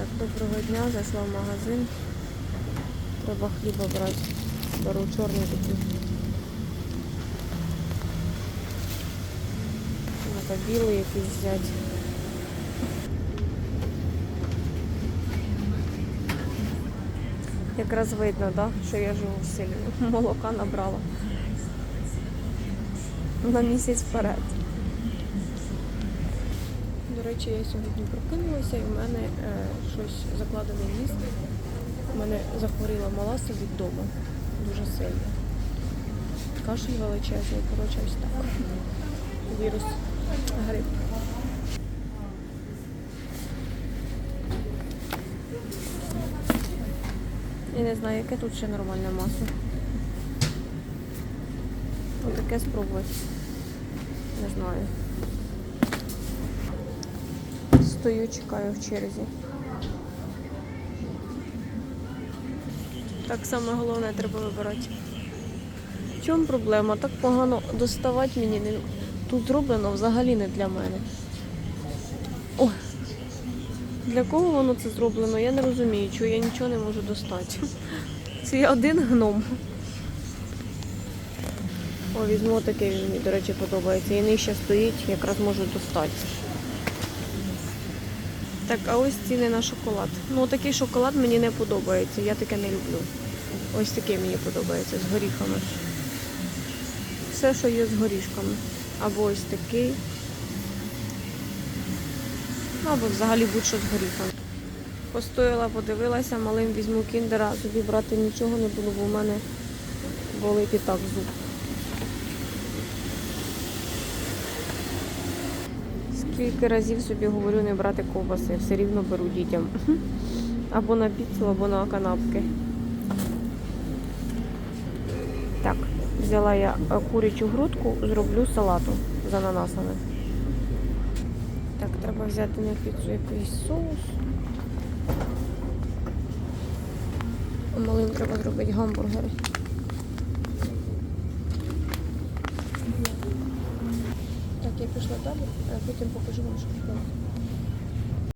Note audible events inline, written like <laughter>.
Так, доброго дня, зайшла в магазин. Треба хліба брати. Беру чорний такий. Треба білий якийсь взяти. Якраз видно, да, що я живу в селі. Молока набрала. На місяць вперед. До речі, я сьогодні прокинулася і в мене е, щось закладене в ніс. У мене захворіла мала собі вдома. Дуже сильно. Кашель величезний, коротше, ось так. Вірус грип. Я не знаю, яке тут ще нормальне масло. Отаке спробувати. Не знаю. Стою, чекаю в черзі. Так саме головне треба вибирати. В чому проблема? Так погано доставати мені не... тут зроблено взагалі не для мене. Ой. Для кого воно це зроблено? Я не розумію, чого я нічого не можу достати. <laughs> Це я один гном. О, візьму такий, мені, до речі, подобається. І нижче стоїть, якраз можу достати. Так, а ось ціни на шоколад. Ну, такий шоколад мені не подобається, я таке не люблю. Ось такий мені подобається з горіхами. Все, що є з горішками. Або ось такий. Ну, або взагалі будь-що з горіхами. Постояла, подивилася, малим візьму кіндера, собі брати нічого не було, бо в мене болить і так зуб. Скільки разів собі говорю не брати ковбаси, все рівно беру дітям. Або на піцу, або на канапки. Так, взяла я е, курячу грудку, зроблю салату з ананасами. Так, треба взяти на піцу якийсь соус. Малим треба зробити гамбургери. Пішла далі, а потім покажу вам, що купила.